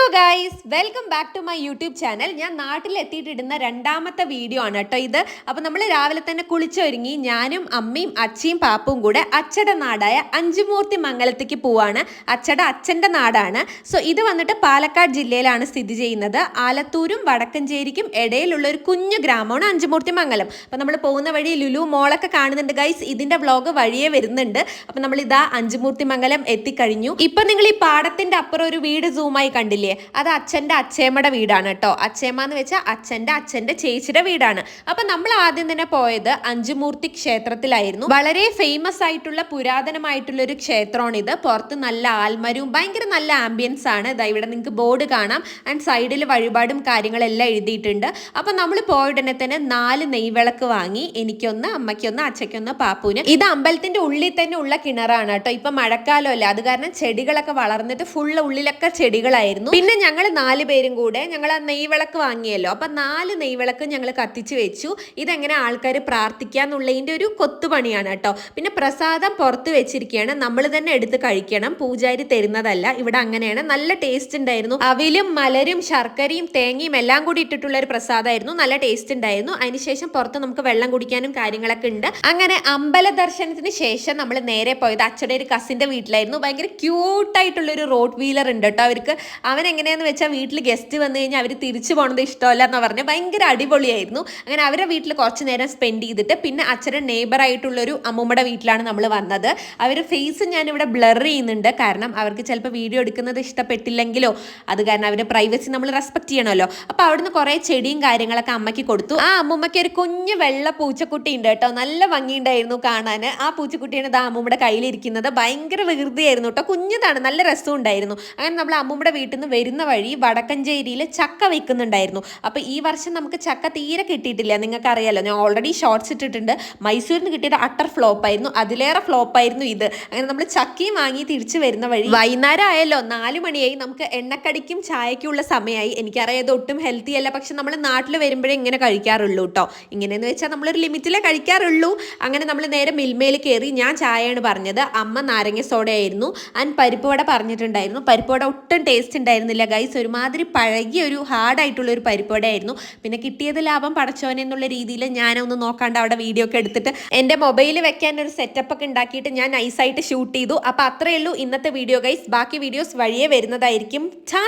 Hello guys welcome back to my YouTube channel ഞാൻ നാട്ടിലെത്തിയിട്ടിടുന്ന രണ്ടാമത്തെ വീഡിയോ ആണ് കേട്ടോ ഇത്. അപ്പോൾ നമ്മൾ രാവിലെ തന്നെ കുളിച്ചൊരുങ്ങി ഞാനും അമ്മയും അച്ഛയും പാപ്പും കൂടെ അച്ഛയുടെ നാടായ അഞ്ചുമൂർത്തി മംഗലത്തേക്ക് പോവാണ്. അച്ഛയുടെ അച്ഛന്റെ നാടാണ്. സോ ഇത് വന്നിട്ട് പാലക്കാട് ജില്ലയിലാണ് സ്ഥിതി ചെയ്യുന്നത്. ആലത്തൂരും വടക്കഞ്ചേരിക്കും ഇടയിലുള്ള ഒരു കുഞ്ഞു ഗ്രാമമാണ് അഞ്ചുമൂർത്തി മംഗലം. അപ്പോൾ നമ്മൾ പോകുന്ന വഴി ലുലു മോളൊക്കെ കാണുന്നുണ്ട് ഗൈസ് ഇതിന്റെ വ്ളോഗ് വഴിയേ വരുന്നുണ്ട്. അപ്പോൾ നമ്മൾ ഇതാ അഞ്ചുമൂർത്തി മംഗലം എത്തിക്കഴിഞ്ഞു. ഇപ്പം നിങ്ങൾ ഈ പാടത്തിന്റെ അപ്പുറം ഒരു വീട് സൂമായി കണ്ടില്ലേ? അത് അച്ഛന്റെ അച്ഛമ്മയുടെ വീടാണ് കേട്ടോ. അച്ഛമ്മ എന്ന് വെച്ചാൽ അച്ഛന്റെ അച്ഛന്റെ ചേച്ചിയുടെ വീടാണ്. അപ്പം നമ്മൾ ആദ്യം തന്നെ പോയത് അഞ്ചുമൂർത്തി ക്ഷേത്രത്തിലായിരുന്നു. വളരെ ഫേമസ് ആയിട്ടുള്ള പുരാതനമായിട്ടുള്ള ഒരു ക്ഷേത്രമാണ് ഇത് പുറത്ത് നല്ല ആൽമരവും ഭയങ്കര നല്ല ആംബിയൻസ് ആണ്. ഇതാ ഇവിടെ നിങ്ങൾക്ക് ബോർഡ് കാണാം. ആൻഡ് സൈഡിൽ വഴിപാടും കാര്യങ്ങളെല്ലാം എഴുതിയിട്ടുണ്ട്. അപ്പം നമ്മൾ പോയ ഉടനെ തന്നെ നാല് നെയ്വിളക്ക് വാങ്ങി. എനിക്കൊന്ന് അമ്മയ്ക്കൊന്ന് അച്ഛയ്ക്കൊന്ന് പാപ്പുവിന്. ഇത് അമ്പലത്തിന്റെ ഉള്ളിൽ തന്നെ ഉള്ള കിണറാണ് കേട്ടോ. ഇപ്പം മഴക്കാലമല്ല. അത് കാരണം ചെടികളൊക്കെ വളർന്നിട്ട് ഫുള്ള് ഉള്ളിലൊക്കെ ചെടികളായിരുന്നു. പിന്നെ ഞങ്ങൾ നാല് പേരും കൂടെ ഞങ്ങൾ ആ നെയ്വിളക്ക് വാങ്ങിയല്ലോ. അപ്പം നാല് നെയ്വിളക്ക് ഞങ്ങൾ കത്തിച്ച് വെച്ചു. ഇതെങ്ങനെ ആൾക്കാർ പ്രാർത്ഥിക്കുക എന്നുള്ളതിന്റെ ഒരു കൊത്തുപണിയാണ് കേട്ടോ. പിന്നെ പ്രസാദം പുറത്ത് വെച്ചിരിക്കുകയാണ് നമ്മൾ തന്നെ എടുത്ത് കഴിക്കണം. പൂജാരി തരുന്നതല്ല. ഇവിടെ അങ്ങനെയാണ്. നല്ല ടേസ്റ്റ് ഉണ്ടായിരുന്നു. അവിലും മലരും ശർക്കരയും തേങ്ങയും എല്ലാം കൂടി ഇട്ടിട്ടുള്ള ഒരു പ്രസാദമായിരുന്നു നല്ല ടേസ്റ്റ് ഉണ്ടായിരുന്നു. അതിനുശേഷം പുറത്ത് നമുക്ക് വെള്ളം കുടിക്കാനും കാര്യങ്ങളൊക്കെ ഉണ്ട്. അങ്ങനെ അമ്പല ദർശനത്തിന് ശേഷം നമ്മൾ നേരെ പോയത് അച്ഛടെ ഒരു കസിന്റെ വീട്ടിലായിരുന്നു. ഭയങ്കര ക്യൂട്ടായിട്ടുള്ള ഒരു റോഡ് വീലർ ഉണ്ട് കേട്ടോ അവർക്ക്. അവൻ എങ്ങനെയാന്ന് വെച്ചാൽ വീട്ടിൽ ഗസ്റ്റ് വന്നു കഴിഞ്ഞാൽ അവർ തിരിച്ചു പോകണത് ഇഷ്ടമല്ല എന്ന് പറഞ്ഞ്. ഭയങ്കര അടിപൊളിയായിരുന്നു. അങ്ങനെ അവരെ വീട്ടിൽ കുറച്ച് നേരം സ്പെൻഡ് ചെയ്തിട്ട് പിന്നെ അച്ഛന്റെ നെയ്ബർ ആയിട്ടുള്ളൊരു അമ്മൂമ്മയുടെ വീട്ടിലാണ് നമ്മൾ വന്നത്. അവർ ഫേസ് ഞാനിവിടെ ബ്ലർ ചെയ്യുന്നുണ്ട്. കാരണം അവർക്ക് ചിലപ്പോൾ വീഡിയോ എടുക്കുന്നത് ഇഷ്ടപ്പെട്ടില്ലെങ്കിലോ അത് കാരണം അവരുടെ പ്രൈവസി നമ്മൾ റെസ്പെക്ട് ചെയ്യണമല്ലോ. അപ്പോൾ അവിടുന്ന് കുറേ ചെടിയും കാര്യങ്ങളൊക്കെ അമ്മയ്ക്ക് കൊടുത്തു. ആ അമ്മൂമ്മയ്ക്ക് ഒരു കുഞ്ഞു വെള്ള പൂച്ചക്കുട്ടി ഉണ്ട് കേട്ടോ. നല്ല ഭംഗിയുണ്ടായിരുന്നു കാണാൻ ആ പൂച്ചക്കുട്ടിയാണ് ഇത് അമ്മൂമ്മയുടെ കയ്യിലിരിക്കുന്നത്. ഭയങ്കര വികൃതിയായിരുന്നു കേട്ടോ. കുഞ്ഞതാണ്. നല്ല രസമുണ്ടായിരുന്നു അങ്ങനെ നമ്മൾ അമ്മൂമ്മയുടെ വീട്ടിൽ നിന്ന് വരുന്ന വഴി വടക്കഞ്ചേരിയിൽ ചക്ക വെക്കുന്നുണ്ടായിരുന്നു. അപ്പോൾ ഈ വർഷം നമുക്ക് ചക്ക തീരെ കിട്ടിയിട്ടില്ല. നിങ്ങൾക്ക് അറിയാലോ ഞാൻ ഓൾറെഡി ഷോർട്സ് ഇട്ടിട്ടുണ്ട്. മൈസൂരിൽ നിന്ന് കിട്ടിയത് അട്ടർ ഫ്ലോപ്പ് ആയിരുന്നു. അതിലേറെ ഫ്ലോപ്പ് ആയിരുന്നു ഇത്. അങ്ങനെ നമ്മൾ ചക്കയും വാങ്ങി തിരിച്ചു വരുന്ന വഴി വൈകുന്നേരം ആയല്ലോ നാല് മണിയായി. നമുക്ക് എണ്ണക്കടിക്കും ചായക്കുള്ള സമയമായി എനിക്കറിയാം ഇത് ഒട്ടും ഹെൽത്തി അല്ല. പക്ഷെ നമ്മൾ നാട്ടിൽ വരുമ്പോഴേ ഇങ്ങനെ കഴിക്കാറുള്ളൂ കേട്ടോ ഇങ്ങനെയെന്ന് വെച്ചാൽ നമ്മളൊരു ലിമിറ്റിലേ കഴിക്കാറുള്ളൂ. അങ്ങനെ നമ്മൾ നേരെ മിൽമയിൽ കയറി ഞാൻ ചായയാണ് പറഞ്ഞത്. അമ്മ നാരങ്ങ സോഡയായിരുന്നു ആൻഡ് പരിപ്പുവട പറഞ്ഞിട്ടുണ്ടായിരുന്നു. പരിപ്പുവട ഒട്ടും ടേസ്റ്റ് ഉണ്ടായിരുന്നില്ല ഗൈസ് ഒരുമാതിരി പഴകിയ ഒരു ഹാർഡായിട്ടുള്ള ഒരു പരിപ്പടയായിരുന്നു പിന്നെ കിട്ടിയത് ലാഭം പടച്ചോനെ എന്നുള്ള രീതിയിൽ ഞാനൊന്ന് നോക്കാണ്ട് അവിടെ വീഡിയോ ഒക്കെ എടുത്തിട്ട് എന്റെ മൊബൈൽ വെക്കാൻ ഒരു സെറ്റപ്പ് ഒക്കെ ഉണ്ടാക്കിയിട്ട് ഞാൻ നൈസായിട്ട് ഷൂട്ട് ചെയ്തു. അപ്പോൾ അത്രയേ ഉള്ളൂ ഇന്നത്തെ വീഡിയോ ഗൈസ് ബാക്കി വീഡിയോസ് വഴിയേ വരുന്നതായിരിക്കും. ടാ